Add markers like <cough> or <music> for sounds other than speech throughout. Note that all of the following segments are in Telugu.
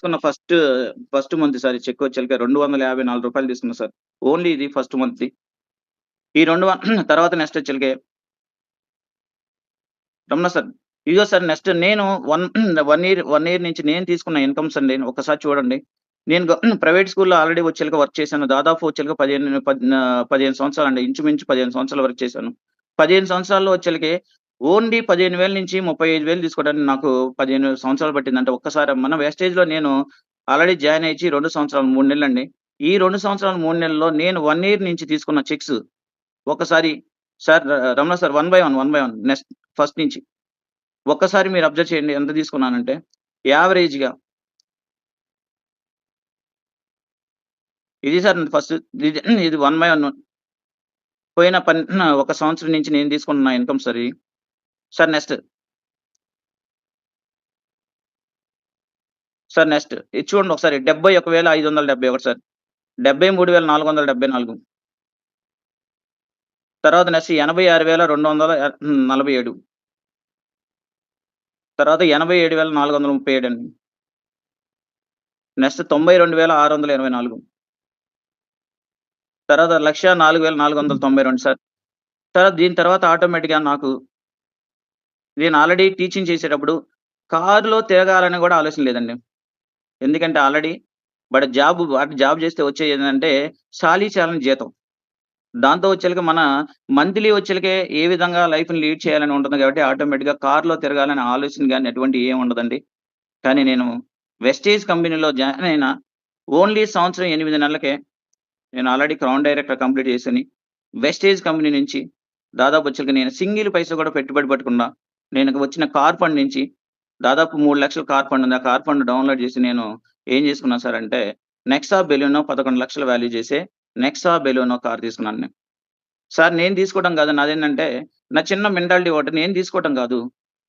తీసుకున్న ఫస్ట్ ఫస్ట్ మంత్ సార్ ఈ చెక్ వచ్చేసరికి రూ. 254 తీసుకున్నా సార్. ఓన్లీ ఇది ఫస్ట్ మంత్‌ది. ఈ రెండు <clears throat> తర్వాత నెక్స్ట్ వచ్చేసరికి రమణ సార్. ఇదిగో సార్ నెక్స్ట్ నేను one one year one year నుంచి నేను తీసుకున్న ఇన్‌కమ్స్ అండి. ఒకసారి చూడండి. నేను ప్రైవేట్ స్కూల్‌లో ఆల్రెడీ వచ్చేసరికి వర్క్ చేశాను. దాదాపు వచ్చేసరికి 15 పద్ ఆహ్, 15 సంవత్సరాలండి. ఇంచుమించు 15 సంవత్సరాలు వర్క్ చేశాను. 15 సంవత్సరాల్లో వచ్చేలకి ఓన్లీ 15,000 నుంచి 35,000 తీసుకోవడానికి నాకు 15 సంవత్సరాలు పట్టింది. అంటే ఒక్కసారి మన వేస్టేజ్‌లో నేను ఆల్రెడీ జాయిన్ అయ్యి రెండు సంవత్సరాలు మూడు నెలలు అండి ఈ రెండు సంవత్సరాలు మూడు నెలల్లో నేను వన్ ఇయర్ నుంచి తీసుకున్న చెక్స్ ఒకసారి సార్ ర Ramana sir one by one, one by one next first నుంచి. ఒక్కసారి మీరు అబ్జర్వ్ చేయండి ఎంత తీసుకున్నానంటే యావరేజ్‌గా ఇది సార్ ఫస్ట్ ఇది ఇది వన్ బై వన్. పోయిన పన్ ఒక సంవత్సరం నుంచి నేను తీసుకున్న income sir sir next sir next ఇది చూడండి ఒకసారి. డెబ్బై ఒక వేల ఐదు వందల డెబ్బై ఒకటి సార్ డెబ్బై మూడు వేల నాలుగు వందల డెబ్బై నాలుగు. తర్వాత నెక్స్ట్ ఎనభై ఆరు వేల రెండు వందల నలభై ఏడు. తర్వాత ఎనభై ఏడు వేల నాలుగు వందల ముప్పై ఏడు అండి. నెక్స్ట్ తొంభై రెండు వేల ఆరు వందల ఇరవై నాలుగు. తర్వాత లక్ష నాలుగు వేల నాలుగు వందల తొంభై రెండు సార్ సార్ దీని తర్వాత ఆటోమేటిక్గా నాకు నేను ఆల్రెడీ టీచింగ్ చేసేటప్పుడు కారులో తిరగాలని కూడా ఆలోచన లేదండి. ఎందుకంటే ఆల్రెడీ బట్ జాబ్ అంటే జాబ్ చేస్తే వచ్చేది ఏంటంటే చాలీ చాలని జీతం. దాంతో వచ్చేలకి మన మంత్లీ వచ్చేలకే ఏ విధంగా లైఫ్‌ని లీడ్ చేయాలని ఉంటుంది కాబట్టి ఆటోమేటిక్‌గా కార్‌లో తిరగాలని ఆలోచన కానీ ఎటువంటి ఏం ఉండదండి. కానీ నేను వెస్టేజ్ కంపెనీలో జాయిన్ అయిన ఓన్లీ సంవత్సరం ఎనిమిది నెలలకే నేను ఆల్రెడీ క్రౌన్ డైరెక్టర్ కంప్లీట్ చేశాను. వెస్టేజ్ కంపెనీ నుంచి దాదాపు వచ్చేలకి నేను సింగిల్ పైసా కూడా పెట్టుబడి పెట్టకుండా నేను వచ్చిన కార్ ఫండ్ నుంచి దాదాపు మూడు లక్షల కార్ ఫండ్ ఉంది. ఆ కార్ ఫండ్ డౌన్‌లోడ్ చేసి నేను ఏం చేసుకున్నాను సార్ అంటే నెక్సా బెలూనో పదకొండు లక్షల వాల్యూ చేసే నెక్సా బెలూనో కార్ తీసుకున్నాను నేను. సార్ నేను తీసుకోవడం కాదు నాదేంటంటే నా చిన్న మెంటాలిటీ ఒకటి నేను తీసుకోవటం కాదు.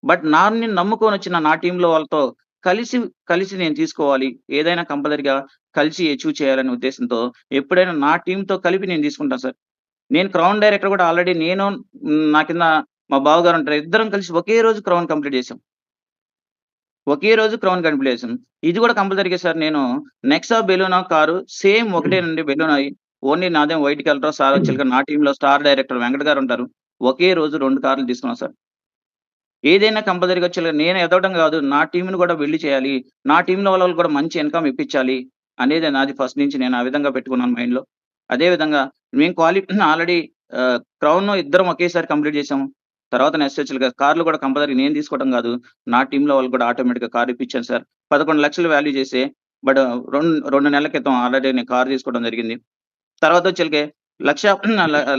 బట్ నన్ను నమ్ముకొని వచ్చిన నా టీంలో వాళ్ళతో కలిసి కలిసి నేను తీసుకోవాలి. ఏదైనా కంపల్సరీగా కలిసి అచీవ్ చేయాలనే ఉద్దేశంతో ఎప్పుడైనా నా టీంతో కలిపి నేను తీసుకుంటాను సార్. నేను క్రౌన్ డైరెక్టర్ కూడా ఆల్రెడీ నేను నా కింద మా బావగారు ఉంటారు. ఇద్దరం కలిసి ఒకే రోజు క్రౌన్ కంప్లీట్ చేసాం. ఒకే రోజు క్రౌన్ కంప్లీట్ చేసాం. ఇది కూడా కంపల్సరీగా సార్ నేను నెక్సా బెలూనా కారు సేమ్ ఒకటేనండి బెలూనా ఓన్లీ నాదేం వైట్ కలర్ సార్ వచ్చేసరికి నా టీంలో స్టార్ డైరెక్టర్ వెంకట గారు ఉంటారు. ఒకే రోజు రెండు కార్లు తీసుకున్నాం సార్. ఏదైనా కంపల్సరీగా వచ్చేసరికి నేను ఎదవడం కాదు. నా టీంను కూడా వెళ్ళి చేయాలి. నా టీంలో వాళ్ళకి కూడా మంచి ఇన్‌కమ్ ఇప్పించాలి. అనేది నాది ఫస్ట్ నుంచి నేను ఆ విధంగా పెట్టుకున్నాను మైండ్‌లో. అదే విధంగా మేము క్వాలి ఆల్రెడీ క్రౌన్ ఇద్దరం ఒకేసారి కంప్లీట్ చేసాము. తర్వాత నెక్స్ట్ వచ్చేసరికి కార్లు కూడా కంపల్సరీ నేను తీసుకోవడం కాదు. నా టీంలో వాళ్ళు కూడా ఆటోమేటిక్‌గా కార్ ఇప్పించాను సార్. పదకొండు లక్షలు వాల్యూ చేసే బట్ రెండు రెండు నెలల క్రితం ఆల్రెడీ నేను కార్ తీసుకోవడం జరిగింది. తర్వాత వచ్చేసరికి లక్ష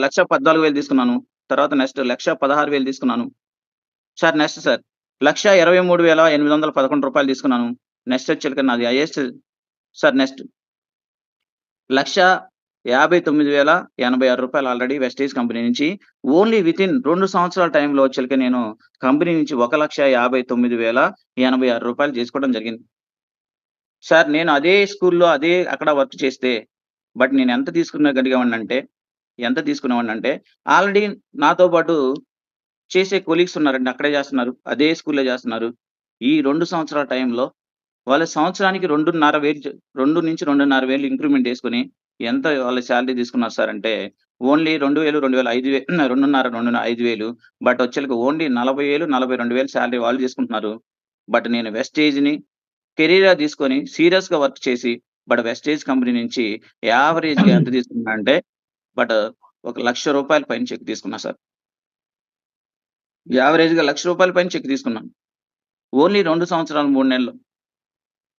లక్ష పద్నాలుగు వేలు తీసుకున్నాను. తర్వాత నెక్స్ట్ 1,16,000 తీసుకున్నాను. సార్ నెక్స్ట్ సార్ 1,23,811 రూపాయలు తీసుకున్నాను. నెక్స్ట్ వచ్చేసరికి నాది హైయెస్ట్ సార్ నెక్స్ట్ లక్ష 1,59,086 రూపాయలు ఆల్రెడీ వెస్టేజ్ కంపెనీ నుంచి ఓన్లీ వితిన్ రెండు సంవత్సరాల టైంలో వచ్చేసరికి నేను కంపెనీ నుంచి 1,59,086 రూపాయలు చేసుకోవడం జరిగింది. సార్ నేను అదే స్కూల్‌లో అదే అక్కడ వర్క్ చేస్తే బట్ నేను ఎంత తీసుకునగలిగేవాడినంటే ఎంత తీసుకునేవాడినంటే ఆల్రెడీ నాతో పాటు చేసే కొలీగ్స్ ఉన్నారండి. అక్కడే చేస్తున్నారు. అదే స్కూల్‌లో చేస్తున్నారు. ఈ రెండు సంవత్సరాల టైంలో వాళ్ళ సంవత్సరానికి 2.5,000 2-2.5,000 ఇంక్రిమెంట్ వేసుకుని ఎంత వాళ్ళ సాలరీ తీసుకున్నారు సార్ అంటే ఓన్లీ 2,000, 2,000, 5,000 2.5, 2 5,000 బట్ వచ్చేసరికి ఓన్లీ 40,000, 42,000 సాలరీ వాళ్ళు తీసుకుంటున్నారు. బట్ నేను వెస్టేజ్‌ని కెరియర్‌గా తీసుకొని సీరియస్‌గా వర్క్ చేసి బట్ వెస్టేజ్ కంపెనీ నుంచి యావరేజ్‌గా ఎంత <clears throat> తీసుకున్నా అంటే బట్ ఒక రూ. 1,00,000 పైన చెక్ తీసుకున్నా సార్. యావరేజ్‌గా రూ. 1,00,000 పైన చెక్ తీసుకున్నాను. ఓన్లీ 2 సంవత్సరాలు 3 నెలలు.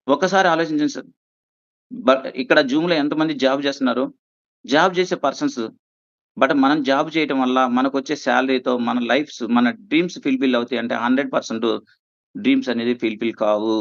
ఒక్కసారి ఆలోచించండి సార్. బట్ ఇక్కడ జూమ్‌లో ఎంతమంది జాబ్ చేస్తున్నారు జాబ్ చేసే పర్సన్స్ బట్ మనం జాబ్ చేయటం వల్ల మనకు వచ్చే శాలరీతో మన లైఫ్స్ మన డ్రీమ్స్ ఫుల్‌ఫిల్ అవుతాయి అంటే 100% డ్రీమ్స్ అనేది ఫుల్‌ఫిల్ కావు.